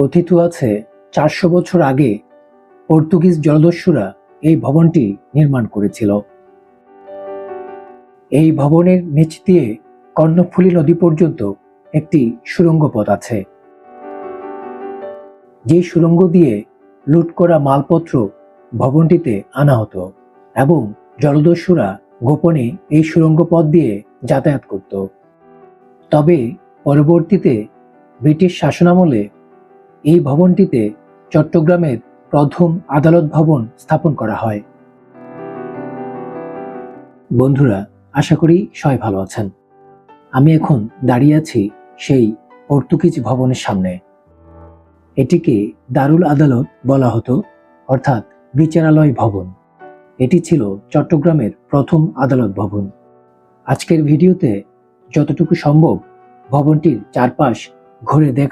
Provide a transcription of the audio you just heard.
কথিত আছে, চারশো বছর আগে পর্তুগিজ জলদস্যুরা এই ভবনটি নির্মাণ করেছিল। এই ভবনের নিচ দিয়ে কর্ণফুলী নদী পর্যন্ত একটি সুড়ঙ্গ পথ আছে। যে সুড়ঙ্গ দিয়ে লুট করা মালপত্র ভবনটিতে আনা হতো এবং জলদস্যুরা গোপনে এই সুড়ঙ্গ পথ দিয়ে যাতায়াত করত। তবে পরবর্তীতে ব্রিটিশ শাসনামলে এই ভবনটিতে চট্টগ্রামের প্রথম আদালত ভবন স্থাপন করা হয়। বন্ধুরা, আশা করি সবাই ভালো আছেন। আমি এখন দাঁড়িয়ে আছি সেই পর্তুগিজ ভবনের সামনে। এটিকে দারুল আদালত বলা হতো, অর্থাৎ বিচারালয় ভবন। এটি ছিল চট্টগ্রামের প্রথম আদালত ভবন। আজকের ভিডিওতে যতটুকু সম্ভব ভবনটির চারপাশ ঘুরে দেখা